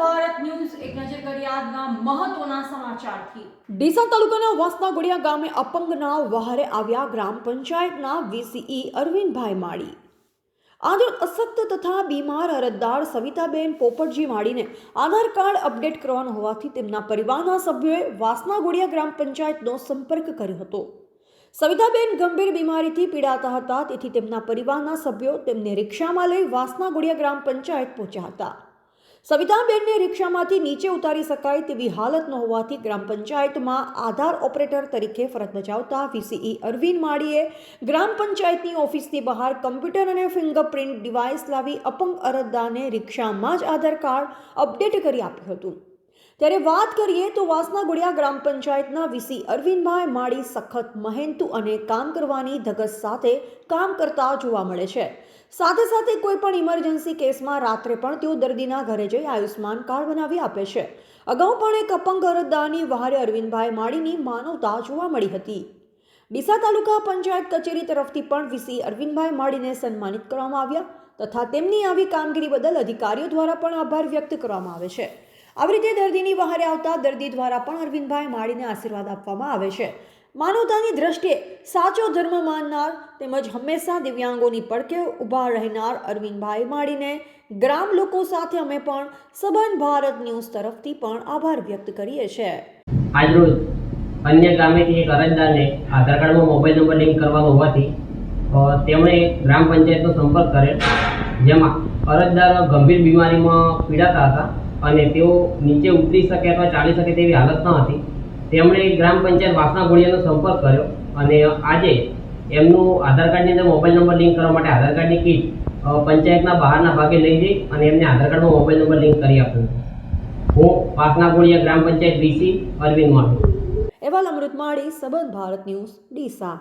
Bharat news, એક નજર કરી આજના મહત્વના સમાચારથી. ડીસા તાલુકાના વાસના ગોડિયા ગામે અપંગના વહારે આવ્યા ગ્રામ પંચાયતના વીસીઈ અરવિંદભાઈ માળી. આદર અશક્ત તથા બીમાર અરજદાર સવિતાબેન પોપટજી માળીને આધાર કાર્ડ અપડેટ કરવાનો હોવાથી તેમના પરિવારના સભ્યોએ વાસના ગોડિયા ગ્રામ પંચાયતનો સંપર્ક કર્યો હતો. સવિતાબેન ગંભીર બીમારીથી પીડાતા હતા, તેથી તેમના પરિવારના સભ્યો તેમને રિક્ષામાં લઈ વાસના ગોડિયા ગ્રામ પંચાયત પહોંચ્યા હતા. સવિતાબેનને રિક્ષામાંથી નીચે ઉતારી શકાય તેવી હાલત ન હોવાથી ગ્રામ પંચાયતમાં આધાર ઓપરેટર તરીકે ફરજ બજાવતા વીસીઈ અરવિંદ માળીએ ગ્રામ પંચાયતની ઓફિસની બહાર કમ્પ્યુટર અને ફિંગરપ્રિન્ટ ડિવાઇસ લાવી અપંગ અરજદારને રિક્ષામાં જ આધાર કાર્ડ અપડેટ કરી આપ્યું હતું. ત્યારે વાત કરીએ તો વાસનાગુડિયા ગ્રામ પંચાયતના વીસી અરવિંદભાઈ માળી, સખત મહેનતુ અને કામ કરવાની ધગસ સાથે કામ કરતા જોવા મળે છે. સાથે સાથે કોઈ પણ ઇમરજન્સી કેસમાં રાત્રે પણ તેઓ દર્દીના ઘરે જઈ આયુષ્માન કાર્ડ બનાવી આપે છે. અગાઉ પણ એક અપંગ અરજદારની વહારે અરવિંદભાઈ માળીની માનવતા જોવા મળી હતી. ડીસા તાલુકા પંચાયત કચેરી તરફથી પણ વીસી અરવિંદભાઈ માળીને સન્માનિત કરવામાં આવ્યા તથા તેમની આવી કામગીરી બદલ અધિકારીઓ દ્વારા પણ આભાર વ્યક્ત કરવામાં આવે છે. આવી રીતે દર્દીની બહારે આવતા દર્દી દ્વારા પણ અરવિંદભાઈ માળીને આશીર્વાદ આપવામાં આવે છે. માનવતાની દ્રષ્ટિએ સાચો ધર્મ માનનાર તેમજ હંમેશા દિવ્યાંગોની પડકે ઊભા રહેનાર અરવિંદભાઈ માળીને ગ્રામ લોકો સાથે અમે પણ સબન ભારત ન્યૂઝ તરફથી પણ આભાર વ્યક્ત કરીએ છીએ. આજરોજ અન્ય ગામેથી એક અરજદારને આધાર કાર્ડમાં મોબાઈલ નંબર લિંક કરવાનો હોવાથી તેમણે ગ્રામ પંચાયતનો સંપર્ક કરેલ, જેમાં અરજદાર ગંભીર બીમારીમાં પીડાતા હતા. અને તેઓ નીચે ઉતરી શકે અથવા ચાલી શકે તેવી હાલત ન હતી. તેમણે ગ્રામ પંચાયત વાસણા ગોળિયાનો સંપર્ક કર્યો અને આજે એમનું આધાર કાર્ડની અંદર મોબાઈલ નંબર લિંક કરવા માટે આધાર કાર્ડની કીટ પંચાયતના બહારના ભાગે લઈ જઈ અને એમને આધાર કાર્ડમાં મોબાઈલ નંબર લિંક કરી આપ્યો. હું વાસણા ગોળિયા ગ્રામ પંચાયત વીસી અરવિંદ માઠું અહેવાલ અમૃત માળી, સબંધ ભારત ન્યૂઝ, ડીસા.